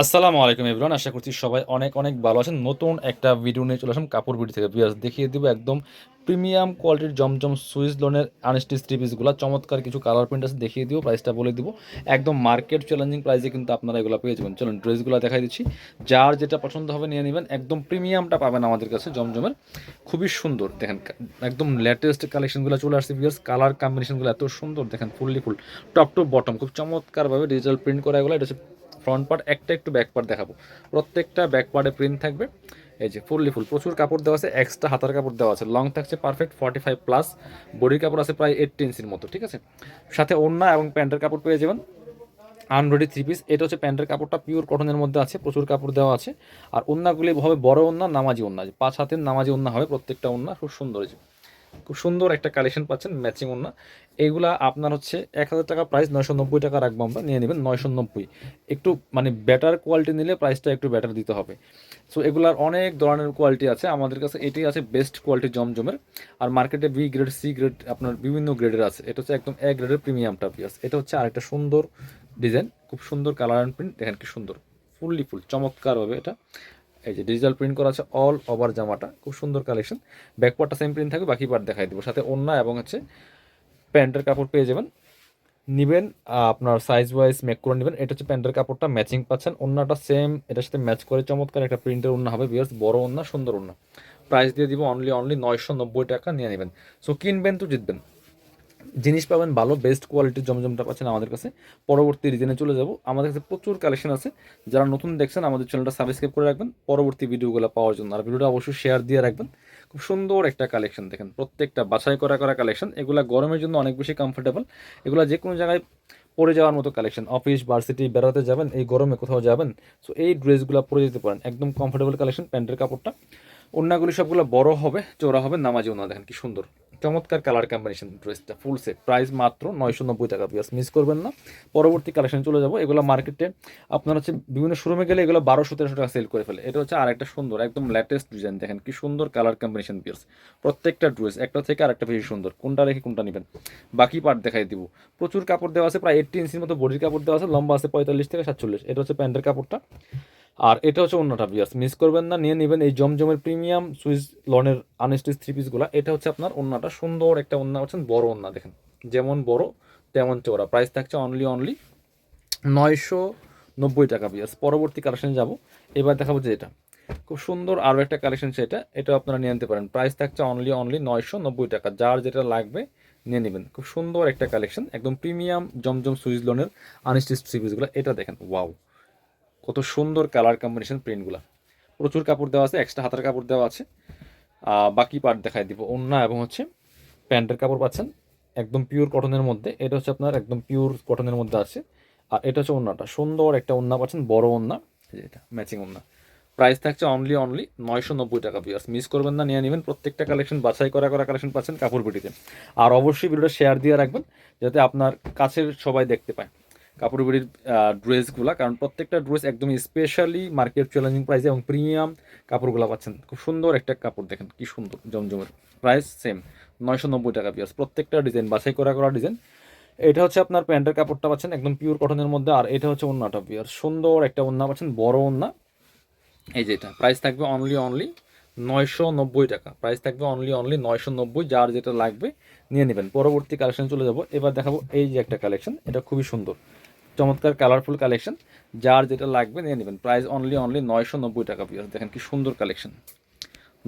আসসালামু আলাইকুম এভরিওয়ান, আশা করছি সবাই অনেক অনেক ভালো আছেন। নতুন একটা ভিডিও নিয়ে চলে আসলাম কাপড় বিডি থেকে। বিয়ার্স দেখিয়ে দিব একদম প্রিমিয়াম কোয়ালিটির জমজম সুইস লোনের আনস্টিচ থ্রি পিসগুলো চমৎকার কিছু কালার প্রিন্ট আছে, দেখিয়ে দিব প্রাইসটা বলে দিব। একদম মার্কেট চ্যালেঞ্জিং প্রাইসে কিন্তু আপনারা এগুলো পেয়ে যাবেন। চলুন ড্রেসগুলো দেখাই দিচ্ছি। যার যেটা পছন্দ হবে নিয়ে নেবেন। একদম প্রিমিয়ামটা পাবেন আমাদের কাছে জমজমের। খুবই সুন্দর, দেখেন একদম লেটেস্ট কালেকশনগুলো চলে আসছে বিয়ার্স কালার কম্বিনেশনগুলো এত সুন্দর, দেখেন fully full top to bottom খুব চমৎকারভাবে ডিজিটাল প্রিন্ট করা এগুলো। এটা হচ্ছে ফ্রন্ট পার্ট একটা একটু ব্যাক পার্ট দেখাবো। প্রত্যেকটা ব্যাক পার্টে প্রিন্ট থাকবে। এই যে ফুললি ফুল, প্রচুর কাপড় দেওয়া আছে এক্সট্রা হাতার কাপড় দেওয়া আছে। লং থাকছে পারফেক্ট ফর্টি ফাইভ প্লাস বডির কাপড় আছে প্রায় এইটটি ইঞ্চির মতো, ঠিক আছে? সাথে ওড়না এবং প্যান্টের কাপড় পেয়ে যাবেন। আনরেডি থ্রি পিস এটা হচ্ছে প্যান্টের কাপড়টা পিওর কটনের মধ্যে আছে, প্রচুর কাপড় দেওয়া আছে। আর ওন্নাগুলি হবে বড় ওন্না নামাজি ওন্না পাঁচ হাতের নামাজি ওন্না হবে প্রত্যেকটা ওন্না খুব সুন্দর খুব সুন্দর একটা কালেকশন পাচ্ছেন ম্যাচিং ওন্না এইগুলা আপনার হচ্ছে এক হাজার টাকা প্রাইস নয়শো নব্বই টাকা রাখব আমরা, নিয়ে নেবেন নয়শো নব্বই। একটু মানে বেটার কোয়ালিটি নিলে প্রাইসটা একটু বেটার দিতে হবে। সো এগুলার অনেক ধরনের কোয়ালিটি আছে। আমাদের কাছে এটাই আছে বেস্ট কোয়ালিটি জমজমের। আর মার্কেটে বি গ্রেড সি গ্রেড আপনার বিভিন্ন গ্রেডের আছে। এটা হচ্ছে একদম এ গ্রেডের প্রিমিয়ামটা পিয়াস এটা হচ্ছে আরেকটা সুন্দর ডিজাইন খুব সুন্দর কালার অ্যান্ড প্রিন্ট দেখেন কি সুন্দর। ফুললি ফুল, চমৎকারভাবে এটা। এই যে ডিজিটাল প্রিন্ট করা আছে অল ওভার জামাটা, খুব সুন্দর কালেকশন ব্যাক পার্টটা সেম প্রিন্ট থাকবে, বাকি পার্ট দেখাই দেবো। সাথে ওন্না এবং হচ্ছে প্যান্টের কাপড় পেয়ে যাবেন। নিবেন আপনার সাইজ ওয়াইজ মেক করে নেবেন। এটা হচ্ছে প্যান্টের কাপড়টা ম্যাচিং পাচ্ছেন। ওন্নাটা সেম এটার সাথে ম্যাচ করে চমৎকার একটা প্রিন্টের ওন্না হবে বিয়ার্স বড় ওন্না সুন্দর ওন্না প্রাইস দিয়ে দিব অনলি অনলি নয়শো নব্বই টাকা, নিয়ে নেবেন। সো কিনবেন তো জিতবেন। জিনিস পাবেন, ভালো বেস্ট কোয়ালিটির জমজমটা পাচ্ছেন আমাদের কাছে। পরবর্তী রিজনে চলে যাব। আমাদের কাছে প্রচুর কালেকশন আছে। যারা নতুন দেখছেন, আমাদের চ্যানেলটা সাবস্ক্রাইব করে রাখবেন। পরবর্তী ভিডিওগুলো পাওয়ার জন্য। আর ভিডিওটা অবশ্যই শেয়ার দিয়ে রাখবেন। খুব সুন্দর একটা কালেকশন দেখেন। প্রত্যেকটা বাছাই করা করা কালেকশন এগুলা গরমের জন্য অনেক বেশি কমফোর্টেবল এগুলা যে কোনো জায়গায় পরে যাওয়ার মতো কালেকশন অফিস ভার্সিটি বেড়াতে যাবেন, এই গরমে কোথাও যাবেন। সো এই ড্রেসগুলো পরে যেতে পারেন। একদম কমফোর্টেবল কালেকশন প্যান্টের কাপড়টা। অন্যগুলি সবগুলো বড় হবে চোরা হবে, নামাজি ওনা দেখেন কি সুন্দর। চমৎকার কালার কম্বিনেশন ড্রেসটা ফুল সেট প্রাইস মাত্র নয়শো নব্বই টাকা পিয়াস মিস করবেন না। পরবর্তী কালেকশন চলে যাব, এগুলো মার্কেটে আপনার হচ্ছে বিভিন্ন শোরুমে গেলে এগুলো বারোশো, তেরোশো টাকা সেল করে ফেলে। এটা হচ্ছে আরেকটা সুন্দর, একদম লেটেস্ট ডিজাইন দেখেন কি সুন্দর কালার কম্বিনেশন পিয়ার্স প্রত্যেকটা ড্রেস একটা থেকে আরেকটা বেশি সুন্দর। কোনটা রেখে কোনটা নেবেন? বাকি পার্ট দেখাই দিব। প্রচুর কাপড় দেওয়া আছে, প্রায় এইটটি ইঞ্চির মতো বডির কাপড় দেওয়া আছে, লম্বা আছে পঁয়তাল্লিশ থেকে সাতচল্লিশ। এটা হচ্ছে প্যান্টের কাপড়টা। আর এটা হচ্ছে অন্যটা বিয়াস মিস করবেন না, নিয়ে নেবেন এই জমজমের প্রিমিয়াম সুইস লনের আনস্টিচ থ্রি পিসগুলো এটা হচ্ছে আপনার অন্যটা সুন্দর একটা অন্য হচ্ছেন বড় অন্য দেখেন। যেমন বড়, তেমন চওড়া। প্রাইস থাকছে অনলি অনলি নয়শো নব্বই টাকা বিয়াস পরবর্তী কালেকশনে যাব। এবার দেখাবো যে এটা। খুব সুন্দর আরও একটা কালেকশন সেটা এটা। আপনারা নিয়ে নিতে পারেন। প্রাইস থাকছে অনলি অনলি নয়শো নব্বই টাকা। যার যেটা লাগবে, নিয়ে নেবেন। খুব সুন্দর একটা কালেকশন একদম প্রিমিয়াম জমজম সুইস লোনের আনস্টিচ থ্রি পিসগুলো এটা দেখেন ওয়াও কত সুন্দর কালার কম্বিনেশন প্রিন্টগুলো প্রচুর কাপড় দেওয়া আছে এক্সট্রা হাতার কাপড় দেওয়া আছে। বাকি পার্ট দেখাই দিব। ওন্না এবং হচ্ছে প্যান্টের কাপড় পাচ্ছেন, একদম পিওর কটনের মধ্যে। এটা হচ্ছে আপনার একদম পিওর কটনের মধ্যে আছে। আর এটা হচ্ছে ওন্নাটা সুন্দর একটা ওন্না পাচ্ছেন, বড় ওন্না এটা ম্যাচিং ওন্না প্রাইস থাকছে অনলি অনলি নয়শো নব্বই টাকা পিয়ার্স মিস করবেন না, নিয়ে নেবেন। প্রত্যেকটা কালেকশন বাছাই করা করা কালেকশন পাচ্ছেন কাপড় বিটিতে আর অবশ্যই ভিডিওটা শেয়ার দিয়ে রাখবেন, যাতে আপনার কাছের সবাই দেখতে পায়। কাপড় বিড়ির ড্রেসগুলো কারণ প্রত্যেকটা ড্রেস একদম স্পেশালি মার্কেট চ্যালেঞ্জিং প্রাইসে এবং প্রিমিয়াম কাপড়গুলো পাচ্ছেন। খুব সুন্দর একটা কাপড়, দেখেন কি সুন্দর, জমজমের। প্রাইস সেম নয়শো নব্বই টাকা পিয়াস প্রত্যেকটা ডিজাইন বাছাই করা করা ডিজাইন এটা হচ্ছে আপনার প্যান্টের কাপড়টা পাচ্ছেন, একদম পিওর কটনের মধ্যে। আর এটা হচ্ছে অন্যটা পিয়ার সুন্দর একটা ওন্না পাচ্ছেন, বড় ওন্না। এই যে এটা প্রাইস থাকবে অনলি অনলি নয়শো নব্বই টাকা। প্রাইস থাকবে অনলি অনলি নয়শো নব্বই, যার যেটা লাগবে, নিয়ে নেবেন। পরবর্তী কালেকশন চলে যাব। এবার দেখাবো এই যে একটা কালেকশন এটা খুবই সুন্দর। চমৎকার কালারফুল কালেকশন যার যেটা লাগবে, নিয়ে নেবেন। প্রাইস অনলি অনলি নয়শো নব্বই টাকা পিস দেখেন কি সুন্দর কালেকশন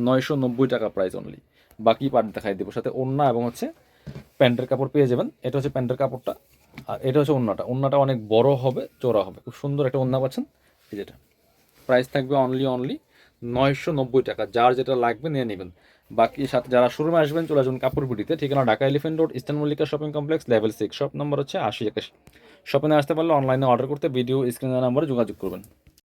নয়শো নব্বই টাকা প্রাইস অনলি বাকি পার্ট দেখাই দেবো। সাথে ওন্না এবং হচ্ছে প্যান্টের কাপড় পেয়ে যাবেন। এটা হচ্ছে প্যান্টের কাপড়টা। আর এটা হচ্ছে ওন্নাটা ওন্নাটা অনেক বড় হবে চোরা হবে। খুব সুন্দর একটা ওন্না পাচ্ছেন। এই যেটা। প্রাইস থাকবে অনলি অনলি নয়শো নব্বই টাকা। যার যেটা লাগবে, নিয়ে নেবেন। বাকি সাথে যারা শোরুমে আসবেন, চলে আসবেন কাপড় বুটিতে ঠিকানা Dhaka Elephant Road, Eastern Mallika Shopping Complex, level six, shop নম্বর হচ্ছে আশি একাশি। শপিংয়ে আসতে পারলে অনলাইনে অর্ডার করতে ভিডিও স্ক্রিনের নাম্বারে যোগাযোগ করবেন।